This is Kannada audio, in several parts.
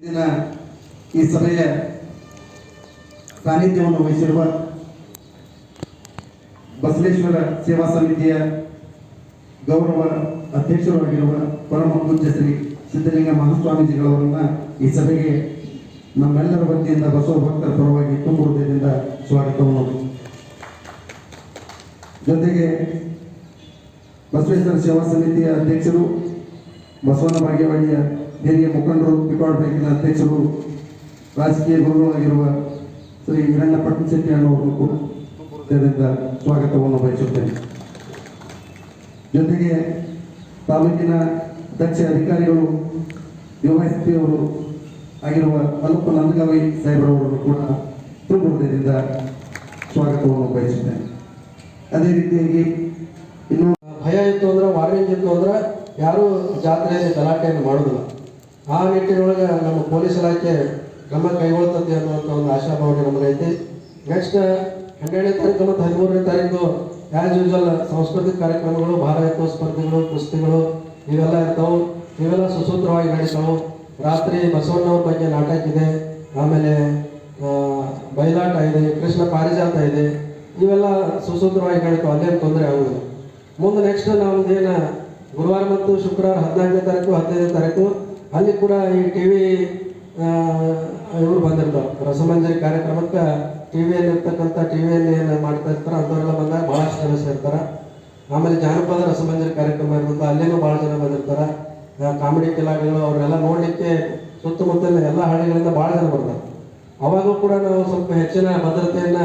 ದಿನ ಈ ಸಭೆಯ ಸಾನ್ನಿಧ್ಯವನ್ನು ವಹಿಸಿರುವ ಬಸವೇಶ್ವರ ಸೇವಾ ಸಮಿತಿಯ ಗೌರವ ಅಧ್ಯಕ್ಷರಾಗಿರುವ ಪರಮ ಪೂಜ್ಯ ಶ್ರೀ ಸಿದ್ದಲಿಂಗ ಮಹಾಸ್ವಾಮೀಜಿಗಳವರನ್ನ ಈ ಸಭೆಗೆ ನಮ್ಮೆಲ್ಲರ ವತಿಯಿಂದ ಬಸವ ಭಕ್ತರ ಪರವಾಗಿ ತುಂಬ ಹೃದಯದಿಂದ ಸ್ವಾಗತವನ್ನು. ಜೊತೆಗೆ ಬಸವೇಶ್ವರ ಸೇವಾ ಸಮಿತಿಯ ಅಧ್ಯಕ್ಷರು ಬಸವನ ಭಾಗ್ಯವಾಡಿಯ ಹಿರಿಯ ಮುಖಂಡರು ಪಿಕಾಡ್ ಅಧ್ಯಕ್ಷರು, ರಾಜಕೀಯ ಗುರುಗಳಾಗಿರುವ ಶ್ರೀ ವೀರಣ್ಣ ಪಟ್ಟಣಶೆಟ್ಟಿ ಅಣ್ಣವರು ಕೂಡ ಸ್ವಾಗತವನ್ನು ಬಯಸುತ್ತೇನೆ. ಜೊತೆಗೆ ತಾಲೂಕಿನ ದಕ್ಷ ಅಧಿಕಾರಿಗಳು ಎಸ್ ಪಿ ಅವರು ಆಗಿರುವ ಅಲ್ಪ ನಂದಗಾವಿ ಸಾಹೇಬರವರನ್ನು ಕೂಡ ತುಂಬ ಸ್ವಾಗತವನ್ನು ಬಯಸುತ್ತೇನೆ. ಅದೇ ರೀತಿಯಾಗಿ ಇನ್ನು ಭಯ ಇತ್ತು ಅಂದ್ರೆ, ವಾರ್ನಿಂಗ್ ಇತ್ತು ಅಂದ್ರೆ, ಯಾರೂ ಜಾತ್ರೆಯಲ್ಲಿ ಗಲಾಟೆಯನ್ನು ಮಾಡೋದಿಲ್ಲ. ಆ ನಿಟ್ಟಿನೊಳಗೆ ನಮ್ಮ ಪೊಲೀಸ್ ಇಲಾಖೆ ಕ್ರಮ ಕೈಗೊಳ್ತದೆ ಅನ್ನುವಂಥ ಒಂದು ಆಶಾಭಾವನೆ ನಮಗೈತಿ ನೆಕ್ಸ್ಟ್ ಹನ್ನೆರಡನೇ ತಾರೀಕು, ಮತ್ತು ಹದಿಮೂರನೇ ತಾರೀಕು ಆ್ಯಸ್ ಯೂಶಲ್ ಸಾಂಸ್ಕೃತಿಕ ಕಾರ್ಯಕ್ರಮಗಳು ಭಾರತ ಸ್ಪರ್ಧೆಗಳು, ಕುಸ್ತಿಗಳು, ಇವೆಲ್ಲ ಇರ್ತಾವೆ. ಇವೆಲ್ಲ ಸುಸೂತ್ರವಾಗಿ ನಡೆಸ್ತಾವೆ. ರಾತ್ರಿ ಬಸವಣ್ಣವ್ರ ಬಗ್ಗೆ ನಾಟಕ ಇದೆ. ಆಮೇಲೆ ಬಯಲಾಟ ಇದೆ, ಕೃಷ್ಣ ಪಾರಿಜಾತ ಇದೆ. ಇವೆಲ್ಲ ಸುಸೂತ್ರವಾಗಿ ನಡೀತಾವೆ. ಅಲ್ಲೇನು ತೊಂದರೆ ಆಗುದಿಲ್ಲ. ಮುಂದೆ ನೆಕ್ಸ್ಟ್ ನಮ್ದೇನ ಗುರುವಾರ ಮತ್ತು ಶುಕ್ರವಾರ ಹದಿನಾಲ್ಕನೇ ತಾರೀಕು, ಹದಿನೈದನೇ ತಾರೀಕು ಅಲ್ಲಿ ಕೂಡ ಈ ಟಿ ವಿ ಇವರು ಬಂದಿರ್ತಾರೆ. ರಸಮಂಜರಿ ಕಾರ್ಯಕ್ರಮಕ್ಕೆ ಟಿ ವಿಯಲ್ಲಿ ಇರ್ತಕ್ಕಂಥ ಟಿ ವಿಯಲ್ಲಿ ಏನು ಮಾಡ್ತಾ ಇರ್ತಾರೆ, ಅಂಥವರೆಲ್ಲ ಬಂದಾಗ ಭಾಳಷ್ಟು ಜನ ಸೇರ್ತಾರೆ. ಆಮೇಲೆ ಜಾನಪದ ರಸಮಂಜರಿ ಕಾರ್ಯಕ್ರಮ ಇರ್ತದೆ ಅಲ್ಲೇನೂ ಭಾಳ ಜನ ಬಂದಿರ್ತಾರೆ. ಕಾಮಿಡಿ ಕಲಾವಿದರು ಅವರೆಲ್ಲ ನೋಡಲಿಕ್ಕೆ ಸುತ್ತಮುತ್ತಲಿನ ಎಲ್ಲ ಹಳ್ಳಿಗಳಿಂದ ಭಾಳ ಜನ ಬರ್ತಾರೆ. ಅವಾಗೂ ಕೂಡ ನಾವು ಸ್ವಲ್ಪ ಹೆಚ್ಚಿನ ಭದ್ರತೆಯನ್ನು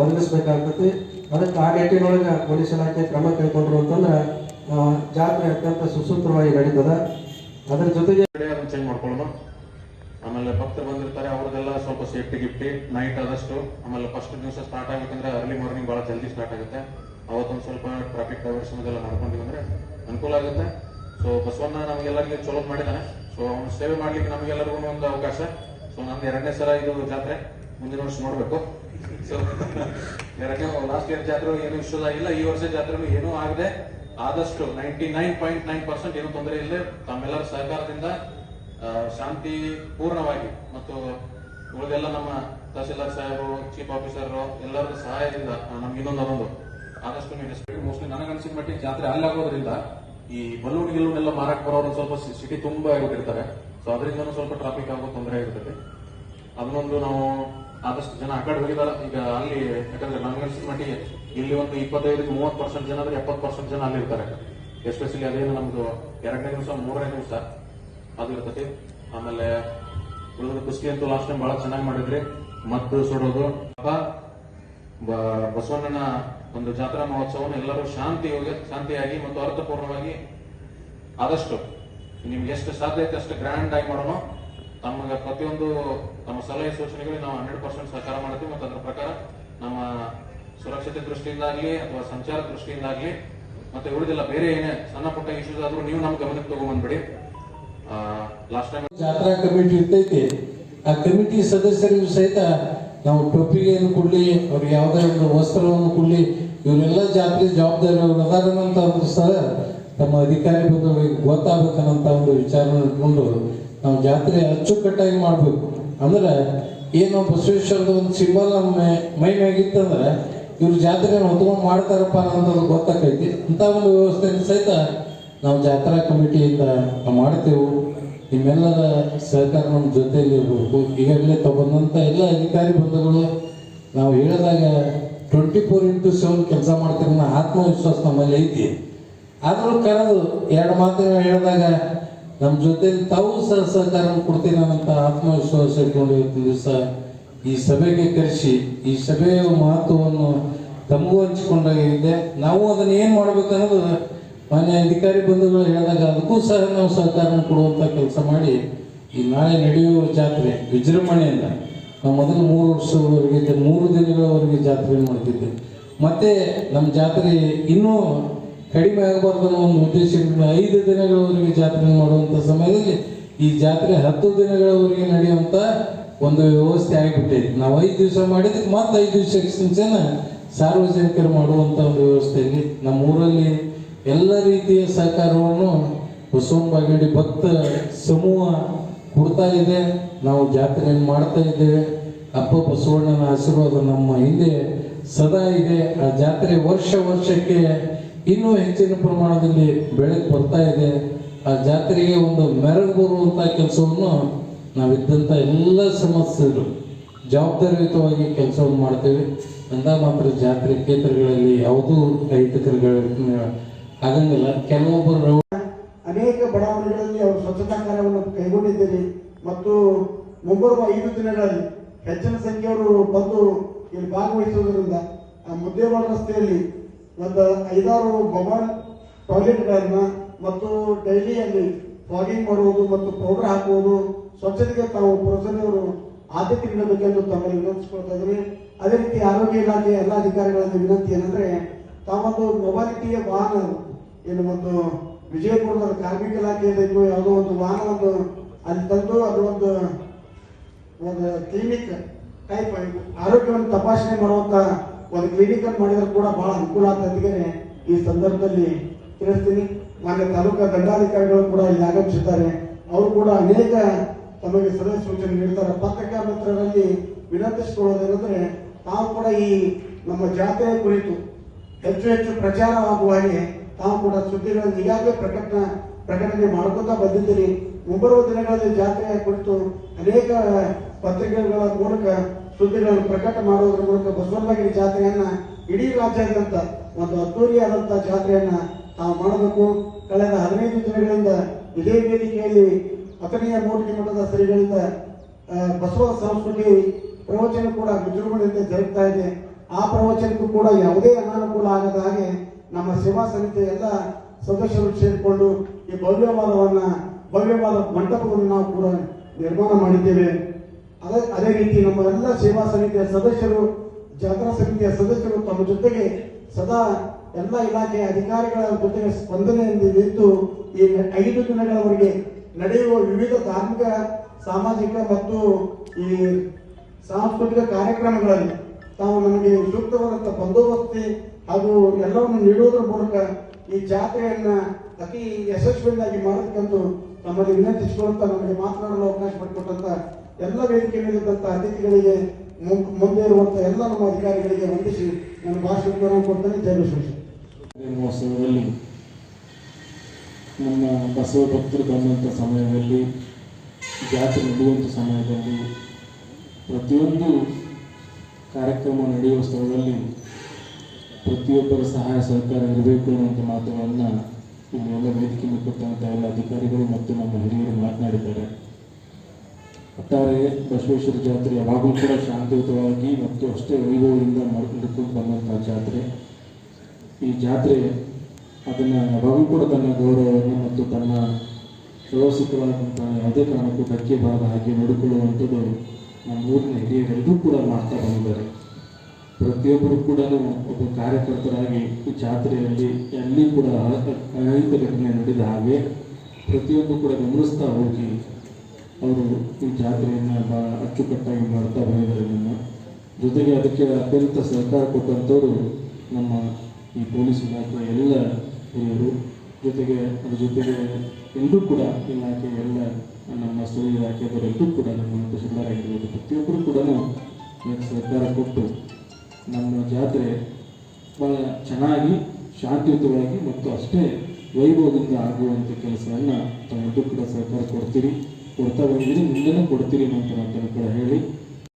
ಒದಗಿಸ್ಬೇಕಾಗ್ತೈತಿ. ಅದಕ್ಕೆ ಆ ನಿಟ್ಟಿನೊಳಗೆ ಪೊಲೀಸ್ ಇಲಾಖೆ ಕ್ರಮ ಕೈಗೊಂಡ್ರು ಅಂತಂದ್ರೆ ಜಾತ್ರೆ ಅತ್ಯಂತ ಸುಸೂತ್ರವಾಗಿ ನಡೀತದ. ಅದರ ಜೊತೆಗೆ ಚೇಂಜ್ ಮಾಡ್ಕೊಳ್ಳೋಣ ಆಮೇಲೆ ಭಕ್ತರು ಬಂದಿರ್ತಾರೆ, ಅವ್ರದ್ದೆಲ್ಲ ಸ್ವಲ್ಪ ಸೇಫ್ಟಿ ಗಿಫ್ಟಿ ನೈಟ್ ಆದಷ್ಟು, ಆಮೇಲೆ ಫಸ್ಟ್ ದಿವಸ ಸ್ಟಾರ್ಟ್ ಆಗ್ಬೇಕಂದ್ರೆ ಅರ್ಲಿ ಮಾರ್ನಿಂಗ್ ಭಾಳ ಜಲ್ದಿ ಸ್ಟಾರ್ಟ್ ಆಗುತ್ತೆ. ಅವತ್ತೊಂದು ಸ್ವಲ್ಪ ಟ್ರಾಫಿಕ್ ಡೈವರ್ಷನ್ ಅದೆಲ್ಲ ಮಾಡ್ಕೊಂಡಿವಿ ಅಂದ್ರೆ ಅನುಕೂಲ ಆಗುತ್ತೆ. ಸೊ ಬಸವಣ್ಣ ನಮಗೆಲ್ಲರಿಗೆ ಚಲೋ ಮಾಡಿದ್ದಾನೆ. ಸೊ ಅವನು ಸೇವೆ ಮಾಡ್ಲಿಕ್ಕೆ ನಮಗೆಲ್ಲರಿಗೂ ಒಂದು ಅವಕಾಶ. ಸೊ ನಂದು ಎರಡನೇ ಸಲ ಇದು ಜಾತ್ರೆ. ಮುಂದಿನ ವರ್ಷ ನೋಡ್ಬೇಕು. ಸೊ ಎರಡನೇ ಲಾಸ್ಟ್ ಇಯರ್ ಜಾತ್ರೆ ಏನು ಇಶ್ಯೂಸ್ ಇಲ್ಲ, ಈ ವರ್ಷ ಜಾತ್ರೆ ಏನೂ ಆಗದೆ ಆದಷ್ಟು ninety nine point nine percent ಏನು ತೊಂದರೆ ಇಲ್ಲ ತಮ್ಮೆಲ್ಲರ ಸಹಕಾರದಿಂದ ಶಾಂತಿ ಪೂರ್ಣವಾಗಿ ಮತ್ತು ಉಳಿದೆಲ್ಲ ನಮ್ಮ ತಹಸೀಲ್ದಾರ್ ಸಾಹೇಬರು ಚೀಫ್ ಆಫೀಸರ್ ಎಲ್ಲರ ಸಹಾಯದಿಂದ ನಮ್ಗೆ ಇನ್ನೊಂದು ಅದೊಂದು ಆದಷ್ಟು ನೀವು ಮೋಸ್ಟ್ಲಿ ನನಗನ್ಸಿದ ಮಟ್ಟಿಗೆ ಜಾತ್ರೆ ಅಲ್ಲಾಗೋದ್ರಿಂದ ಈ ಬಲೂನ್ ಗಿಲೂನ್ ಎಲ್ಲ ಮಾರಾಟ ಬರೋರು ಸ್ವಲ್ಪ ಸಿಟಿ ತುಂಬಾ ಆಗಿಬಿಟ್ಟಿರ್ತಾರೆ ಸೊ ಅದರಿಂದ ಸ್ವಲ್ಪ ಟ್ರಾಫಿಕ್ ಆಗೋ ತೊಂದರೆ ಇರ್ತದೆ. ಅದನ್ನೊಂದು ನಾವು ಆದಷ್ಟು ಜನ ಆ ಕಡೆ ಹೋಗಿದಾರ. ಈಗ ಅಲ್ಲಿ ಯಾಕಂದ್ರೆ ನನ್ಗನ್ಸಿದ ಮಟ್ಟಿಗೆ ಇಲ್ಲಿ ಒಂದು ಇಪ್ಪತ್ತೈದರಿಂದ ಮೂವತ್ತು ಪರ್ಸೆಂಟ್ ಜನ ಅಂದ್ರೆ ಎಪ್ಪತ್ತು ಪರ್ಸೆಂಟ್ ಜನ ಅಲ್ಲಿ ಇರ್ತಾರೆ. ಎಸ್ಪೆಷಲಿ ಅದೇನು ನಮ್ದು ಎರಡನೇ ದಿವಸ, ಮೂರನೇ ದಿವಸ ಅದು ಇರ್ತತಿ ಆಮೇಲೆ ಉಳಿದ ಕುಸ್ತಿ ಅಂತೂ ಲಾಸ್ಟ್ ಟೈಮ್ ಬಹಳ ಚೆನ್ನಾಗಿ ಮಾಡಿದ್ರಿ. ಮದ್ದು ಸುಡೋದು. ಬಸವಣ್ಣನ ಒಂದು ಜಾತ್ರಾ ಮಹೋತ್ಸವವನ್ನು ಎಲ್ಲರೂ ಶಾಂತಿಯೋಗಿ, ಶಾಂತಿಯಾಗಿ ಮತ್ತು ಅರ್ಥಪೂರ್ಣವಾಗಿ ಆದಷ್ಟು ನಿಮ್ಗೆ ಎಷ್ಟು ಸಾಧ್ಯ ಐತೆ ಅಷ್ಟು ಗ್ರ್ಯಾಂಡ್ ಆಗಿ ಮಾಡೋಣ. ತಮಗೆ ಪ್ರತಿಯೊಂದು ನಮ್ಮ ಸಲಹೆ ಸೂಚನೆಗಳಿಗೆ ನಾವು ಹಂಡ್ರೆಡ್ ಪರ್ಸೆಂಟ್ ಸಹಕಾರ ಮಾಡ್ತೀವಿ ಮತ್ತು ಅದರ ಪ್ರಕಾರ ನಮ್ಮ ಸುರಕ್ಷತೆ ದೃಷ್ಟಿಯಿಂದಾಗಲಿ ಅಥವಾ ಸಂಚಾರ ದೃಷ್ಟಿಯಿಂದಾಗಲಿ ಮತ್ತೆ ಉಳಿದಿಲ್ಲ ಬೇರೆ ಏನೇ ಸಣ್ಣ ಪುಟ್ಟ ಇಶ್ಯೂಸ್ ಆದ್ರೂ ನೀವು ನಮ್ಮ ಗಮನಕ್ಕೆ ತಗೊಂಡ್ಬಂದ್ಬಿಡಿ ಲಾಸ್ಟ್ ಟೈಮ್ ಜಾತ್ರಾ ಕಮಿಟಿ ಇರ್ತೈತಿ, ಆ ಕಮಿಟಿ ಸದಸ್ಯರಿಗೂ ಸಹಿತ ನಾವು ಟೊಪ್ಪಿಗೆಯನ್ನು ಕೊಡಲಿ ಅವ್ರಿಗೆ ಯಾವುದೇ ಒಂದು ವಸ್ತ್ರವನ್ನು ಕೊಡಲಿ, ಇವರೆಲ್ಲ ಜಾತ್ರೆ ಜವಾಬ್ದಾರಿ ಅವರು ಒಂದು ಸಹ ತಮ್ಮ ಅಧಿಕಾರಿ ಬಂದವರಿಗೆ ಗೊತ್ತಾಗಬೇಕನ್ನಂತ ಒಂದು ವಿಚಾರವನ್ನು ಇಟ್ಕೊಂಡು ನಾವು ಜಾತ್ರೆ ಅಚ್ಚುಕಟ್ಟಾಗಿ ಮಾಡಬೇಕು. ಅಂದ್ರೆ ಏನು ಬಸವೇಶ್ವರದ ಒಂದು ಸಿಂಬಲ್ ನಮ್ಮ ಮೈ- ಮ್ಯಾಗಿತ್ತಂದ್ರೆ ಇವ್ರು ಜಾತ್ರೆ ಹೊತ್ಕೊಂಡು ಮಾಡ್ತಾರಪ್ಪ ಅನ್ನೋದು ಗೊತ್ತಾಕೈತಿ ಇಂಥ ಒಂದು ವ್ಯವಸ್ಥೆಯನ್ನು ಸಹಿತ ನಾವು ಜಾತ್ರಾ ಕಮಿಟಿಯಿಂದ ಮಾಡ್ತೇವೆ. ನಿಮ್ಮೆಲ್ಲರ ಸಹಕಾರ ನಮ್ಮ ಜೊತೆಯಲ್ಲಿ ಇರಬೇಕು. ಈಗಾಗಲೇ ತಗೊಂಡಂಥ ಎಲ್ಲ ಅಧಿಕಾರಿ ಬಂಧುಗಳು ನಾವು ಹೇಳಿದಾಗ ಟ್ವೆಂಟಿ ಫೋರ್ ಇಂಟು ಸೆವೆನ್ ಕೆಲಸ ಅನ್ನೋ ಆತ್ಮವಿಶ್ವಾಸ ನಮ್ಮಲ್ಲಿ ಐತಿ. ಆದರೂ ಕರೆದು ಎರಡು ಮಾತುಗಳು ಹೇಳಿದಾಗ ನಮ್ಮ ಜೊತೆ ತಾವು ಸಹ ಸಹಕಾರ ಕೊಡ್ತೀರಂತ ಆತ್ಮವಿಶ್ವಾಸ ಇಟ್ಕೊಂಡು ಇವತ್ತಿನ ದಿವಸ ಈ ಸಭೆಗೆ ಕರೆಸಿ, ಈ ಸಭೆಯ ಮಹತ್ವವನ್ನು ತಮಗೂ ಹಂಚಿಕೊಂಡಾಗಿದೆ ನಾವು ಅದನ್ನು ಏನು ಮಾಡ್ಬೇಕು ಅನ್ನೋದು ಮಾನ್ಯ ಅಧಿಕಾರಿ ಬಂಧುಗಳು ಹೇಳಿದಾಗ ಅದಕ್ಕೂ ಸಹ ನಾವು ಸಹಕಾರ ಕೊಡುವಂಥ ಕೆಲಸ ಮಾಡಿ ಈ ನಾಳೆ ನಡೆಯುವ ಜಾತ್ರೆ ವಿಜೃಂಭಣೆಯಿಂದ ನಾವು ಮೊದಲು ಮೂರು ವರ್ಷದವರೆಗೆ ಮೂರು ದಿನಗಳವರೆಗೆ ಜಾತ್ರೆ ಮಾಡ್ತಿದ್ದೆ. ಮತ್ತೆ ನಮ್ಮ ಜಾತ್ರೆ ಇನ್ನೂ ಕಡಿಮೆ ಆಗಬಾರ್ದು ಅನ್ನೋ ಒಂದು ಉದ್ದೇಶದಿಂದ ಐದು ದಿನಗಳವರೆಗೆ ಜಾತ್ರೆ ಮಾಡುವಂಥ ಸಮಯದಲ್ಲಿ ಈ ಜಾತ್ರೆ ಹತ್ತು ದಿನಗಳವರೆಗೆ ನಡೆಯುವಂಥ ಒಂದು ವ್ಯವಸ್ಥೆ ಆಗಿಬಿಟ್ಟೈತಿ ನಾವು ಐದು ದಿವಸ ಮಾಡಿದ್ದಕ್ಕೆ ಮತ್ತೆ ಐದು ದಿವಸ ಎಕ್ಸ್ಟೆನ್ಷನ್ ಸಾರ್ವಜನಿಕರು ಮಾಡುವಂಥ ಒಂದು ವ್ಯವಸ್ಥೆ ವ್ಯವಸ್ಥೆಯಲ್ಲಿ ನಮ್ಮ ಊರಲ್ಲಿ ಎಲ್ಲ ರೀತಿಯ ಸಹಕಾರವನ್ನು ಬಸವನ ಬಾಗೇಡಿ ಭಕ್ತ ಸಮೂಹ ಕೊಡ್ತಾ ಇದೆ. ನಾವು ಜಾತ್ರೆಯನ್ನು ಮಾಡ್ತಾ ಇದ್ದೇವೆ. ಅಪ್ಪ ಬಸವಣ್ಣನ ಆಶೀರ್ವಾದ ನಮ್ಮ ಹಿಂದೆ ಸದಾ ಇದೆ. ಆ ಜಾತ್ರೆ ವರ್ಷ ವರ್ಷಕ್ಕೆ ಇನ್ನೂ ಹೆಚ್ಚಿನ ಪ್ರಮಾಣದಲ್ಲಿ ಬೆಳಕು ಬರ್ತಾ ಇದೆ. ಆ ಜಾತ್ರೆಗೆ ಒಂದು ಮೆರಗು ಬರುವಂಥ ಕೆಲಸವನ್ನು ನಾವಿದ್ದಂಥ ಎಲ್ಲ ಸಮಸ್ಯೆಗಳು ಜವಾಬ್ದಾರಿಯುತವಾಗಿ ಕೆಲಸವನ್ನು ಮಾಡ್ತೇವೆ. ಅಂದಾಗ ಮಾತ್ರ ಜಾತ್ರೆ ಕ್ಷೇತ್ರಗಳಲ್ಲಿ ಯಾವುದೂ ರೈತಕರುಗಳ ಆಗಂಗಿಲ್ಲ. ಕೆಲವೊಬ್ಬರು ಅನೇಕ ಬಡಾವಣೆಗಳಲ್ಲಿ ಅವರು ಸ್ವಚ್ಛತಾ ಕಾರ್ಯವನ್ನು ಕೈಗೊಂಡಿದ್ದೀರಿ. ಮತ್ತು ಮುಂಬರುವ ಐದು ದಿನಗಳಲ್ಲಿ ಹೆಚ್ಚಿನ ಸಂಖ್ಯೆಯವರು ಬಂದು ಇಲ್ಲಿ ಭಾಗವಹಿಸುವುದರಿಂದ ಮುದ್ದೇವಾಡ ರಸ್ತೆಯಲ್ಲಿ ಒಂದು ಐದಾರು ಮೊಬೈಲ್ ಟಾಯ್ಲೆಟ್ಗಳನ್ನ ಮತ್ತು ಡೈಲಿ ಅಲ್ಲಿ ಫಾಗಿಂಗ್ ಮಾಡುವುದು ಮತ್ತು ಪೌಡರ್ ಹಾಕುವುದು, ಸ್ವಚ್ಛತೆಗೆ ತಾವು ಪುರಸಭೆಯವರು ಆದ್ಯತೆ ನೀಡಬೇಕೆಂದು ತಮ್ಮಲ್ಲಿ ವಿನಂತಿಸಿಕೊಳ್ತಾ ಇದ್ದೀವಿ. ಅದೇ ರೀತಿ ಆರೋಗ್ಯ ಇಲಾಖೆ ಎಲ್ಲ ಅಧಿಕಾರಿಗಳಲ್ಲಿ ವಿನಂತಿ ಏನಂದ್ರೆ, ತಾವೊಂದು ಮೊಬಾಲಿಟಿಯ ವಾಹನ ಏನು ಒಂದು ವಿಜಯಪುರದ ಕಾರ್ಮಿಕ ಇಲಾಖೆಯಿಂದ ಯಾವುದೋ ಒಂದು ವಾಹನವನ್ನು ಅಲ್ಲಿ ತಂದು ಅದು ಒಂದು ಒಂದು ಕ್ಲಿನಿಕ್ ಟೈಪ್ ಆರೋಗ್ಯವನ್ನು ತಪಾಸಣೆ ಮಾಡುವಂತ ಒಂದು ಕ್ಲಿನಿಕ್ ಅನ್ನು ಮಾಡಿದ್ರೆ ಕೂಡ ಬಹಳ ಅನುಕೂಲ ಆಗ್ತದೆ ಈ ಸಂದರ್ಭದಲ್ಲಿ ತಿಳಿಸ್ತೀನಿ. ಮಾನ್ಯ ತಾಲೂಕಾ ದಂಡಾಧಿಕಾರಿಗಳು ಕೂಡ ಇಲ್ಲಿ ಆಗಮಿಸಿದ್ದಾರೆ. ಅವರು ಕೂಡ ಅನೇಕ ತಮಗೆ ಸಲಹೆ ಸೂಚನೆ ನೀಡ್ತಾರೆ. ಪತ್ರಿಕಾ ಮಿತ್ರರಲ್ಲಿ ವಿನಂತಿಸಿಕೊಳ್ಳೋದೇನೆಂದ್ರೆ ತಾವು ಕೂಡ ಈ ನಮ್ಮ ಜಾತ್ರೆಯ ಕುರಿತು ಹೆಚ್ಚು ಹೆಚ್ಚು ಪ್ರಚಾರವಾಗುವ ಹಾಗೆ ತಾವು ಕೂಡ ಸುದ್ದಿಗಳನ್ನು ಈಗಾಗಲೇ ಪ್ರಕಟಣೆ ಪ್ರಕಟಣೆ ಮಾಡ್ಕೊತಾ ಬಂದಿದ್ದೀರಿ. ಮುಂಬರುವ ದಿನಗಳಲ್ಲಿ ಜಾತ್ರೆಯ ಕುರಿತು ಅನೇಕ ಪತ್ರಿಕೆಗಳ ಮೂಲಕ ಸುದ್ದಿಗಳನ್ನು ಪ್ರಕಟ ಮಾಡುವುದರ ಮೂಲಕ ಬಸವನಗಿರಿ ಜಾತ್ರೆಯನ್ನ ಇಡೀ ರಾಜ್ಯಾದ್ಯಂತ ಒಂದು ಅದ್ದೂರಿಯಾದಂತಹ ಜಾತ್ರೆಯನ್ನ ತಾವು ಮಾಡಬೇಕು. ಕಳೆದ ಹದಿನೈದು ದಿನಗಳಿಂದ ಇದೇ ವೇದಿಕೆಯಲ್ಲಿ ಹತ್ತನೆಯ ಮೂರ್ತಿ ಮಠದ ಶ್ರೀಗಳಿಂದ ಬಸವ ಸಂಸ್ಕೃತಿ ಪ್ರವಚನ ಕೂಡ ವಿಜೃಂಭಣೆಯಿಂದ ಜರುಗ್ತಾ ಇದೆ. ಆ ಪ್ರವಚನಕ್ಕೂ ಕೂಡ ಯಾವುದೇ ಅನಾನುಕೂಲ ಆಗದ ಹಾಗೆ ನಮ್ಮ ಸೇವಾ ಸಮಿತಿಯ ಎಲ್ಲ ಸದಸ್ಯರು ಸೇರಿಕೊಂಡು ಈ ಭವ್ಯವಾದವನ್ನ ಭವ್ಯವಾದ ಮಂಟಪವನ್ನು ನಾವು ಕೂಡ ನಿರ್ಮಾಣ ಮಾಡಿದ್ದೇವೆ. ಅದೇ ಅದೇ ರೀತಿ ನಮ್ಮ ಎಲ್ಲ ಸೇವಾ ಸಮಿತಿಯ ಸದಸ್ಯರು, ಜಾತ್ರಾ ಸಮಿತಿಯ ಸದಸ್ಯರು ತಮ್ಮ ಜೊತೆಗೆ ಸದಾ ಎಲ್ಲ ಇಲಾಖೆಯ ಅಧಿಕಾರಿಗಳ ಜೊತೆಗೆ ಸ್ಪಂದನೆಯಿಂದ ನಿಂತು ಈ ಐದು ದಿನಗಳವರೆಗೆ ನಡೆಯುವ ವಿವಿಧ ಧಾರ್ಮಿಕ, ಸಾಮಾಜಿಕ ಮತ್ತು ಈ ಸಾಂಸ್ಕೃತಿಕ ಕಾರ್ಯಕ್ರಮಗಳಲ್ಲಿ ತಾವು ನಮಗೆ ಸೂಕ್ತವಾದಂಥ ಬಂದೋಬಸ್ತಿ ಹಾಗೂ ಎಲ್ಲವನ್ನು ನೀಡುವುದರ ಮೂಲಕ ಈ ಜಾತ್ರೆಯನ್ನ ಅತಿ ಯಶಸ್ವಿಯಾಗಿ ಮಾಡಬೇಕೆಂದು ತಮ್ಮಲ್ಲಿ ವಿನಂತಿಸಿಕೊಳ್ಳುತ್ತಾ ನಮಗೆ ಮಾತನಾಡಲು ಅವಕಾಶ ಮಾಡಿಕೊಟ್ಟಂತ ಎಲ್ಲ ವೇದಿಕೆ ಮೇಲಿದ್ದಂಥ ಅತಿಥಿಗಳಿಗೆ ಮುಂದೆ ಇರುವಂತಹ ಎಲ್ಲ ನಮ್ಮ ಅಧಿಕಾರಿಗಳಿಗೆ ವಂದಿಸಿ ನನ್ನ ಭಾಷಣ ಕೊಡ್ತೇನೆ ಜಯ ಮಹೋತ್ಸವದಲ್ಲಿ ನಮ್ಮ ಬಸವ ಭಕ್ತರು ಬಂದಂಥ ಸಮಯದಲ್ಲಿ, ಜಾತ್ರೆ ನಡೆಯುವಂಥ ಸಮಯದಲ್ಲಿ ಪ್ರತಿಯೊಂದು ಕಾರ್ಯಕ್ರಮ ನಡೆಯುವ ಸ್ಥಳದಲ್ಲಿ ಪ್ರತಿಯೊಬ್ಬರ ಸಹಾಯ ಸಹಕಾರ ಇರಬೇಕು ಅನ್ನುವಂಥ ಮಾತುಗಳನ್ನು ಇಲ್ಲಿ ಎಲ್ಲ ವೇದಿಕೆ ಮುಟ್ಟಿರ್ತಕ್ಕಂಥ ಎಲ್ಲ ಅಧಿಕಾರಿಗಳು ಮತ್ತು ನಮ್ಮ ಹಿರಿಯರು ಮಾತನಾಡಿದ್ದಾರೆ. ಒಟ್ಟಾರೆ ಬಸವೇಶ್ವರ ಜಾತ್ರೆ ಯಾವಾಗಲೂ ಕೂಡ ಶಾಂತಿಯುತವಾಗಿ ಮತ್ತು ಅಷ್ಟೇ ವೈಭವದಿಂದ ಮಾಡಿಕೊಂಡು ಬಂದಂಥ ಜಾತ್ರೆ. ಈ ಜಾತ್ರೆ ಅದನ್ನು ಯಾವಾಗಲೂ ಕೂಡ ತನ್ನ ಗೌರವವನ್ನು ಮತ್ತು ತನ್ನ ವ್ಯವಸ್ಥಿತವಾದಂಥ ಯಾವುದೇ ಕಾರಣಕ್ಕೂ ಧಕ್ಕೆ ಬಾರದ ಹಾಗೆ ನೋಡಿಕೊಳ್ಳುವಂಥದ್ದು ನಮ್ಮ ಊರಿನ ಹಿರಿಯರೆಲ್ಲರೂ ಕೂಡ ಮಾಡ್ತಾ ಬಂದಿದ್ದಾರೆ. ಪ್ರತಿಯೊಬ್ಬರು ಕೂಡ ಒಬ್ಬ ಕಾರ್ಯಕರ್ತರಾಗಿ ಜಾತ್ರೆಯಲ್ಲಿ ಎಲ್ಲಿ ಕೂಡ ಅನೈತ ಘಟನೆ ನಡೆದ ಹಾಗೆ ಪ್ರತಿಯೊಬ್ಬರು ಕೂಡ ಗಮನಿಸ್ತಾ ಹೋಗಿ ಅವರು ಈ ಜಾತ್ರೆಯನ್ನು ಭಾಳ ಅಚ್ಚುಕಟ್ಟಾಗಿ ಮಾಡ್ತಾ ಬಂದಿದ್ದಾರೆ ಜೊತೆಗೆ ಅದಕ್ಕೆ ಅತ್ಯಂತ ಸಹಕಾರ ಕೊಟ್ಟಂಥವರು ನಮ್ಮ ಈ ಪೊಲೀಸ್ ಇಲಾಖೆ ಎಲ್ಲ ಹಿರಿಯರು. ಜೊತೆಗೆ ಅದ್ರ ಜೊತೆಗೆ ಎಲ್ಲರೂ ಕೂಡ ಇಲಾಖೆ ಎಲ್ಲ ನಮ್ಮ ಸ್ಥಳೀಯ ಇಲಾಖೆಯವರೆಲ್ಲರೂ ಕೂಡ ನಮ್ಮ ತಹಶೀಲ್ದಾರ್ ಪ್ರತಿಯೊಬ್ಬರು ಕೂಡ ಸಹಕಾರ ಕೊಟ್ಟು ನಮ್ಮ ಜಾತ್ರೆ ಬಹಳ ಚೆನ್ನಾಗಿ, ಶಾಂತಿಯುತವಾಗಿ ಮತ್ತು ಅಷ್ಟೇ ವೈಭವದಿಂದ ಆಗುವಂಥ ಕೆಲಸವನ್ನು ತಾವೆಲ್ಲರೂ ಕೂಡ ಸಹಕಾರ ಕೊಡ್ತೀರಿ. ಕೊಡ್ತಾ ಬಂದಿದ್ದೀರಿ, ಮುಂದೆನೂ ಕೊಡ್ತೀರಿ ಅಂತ ನಾನು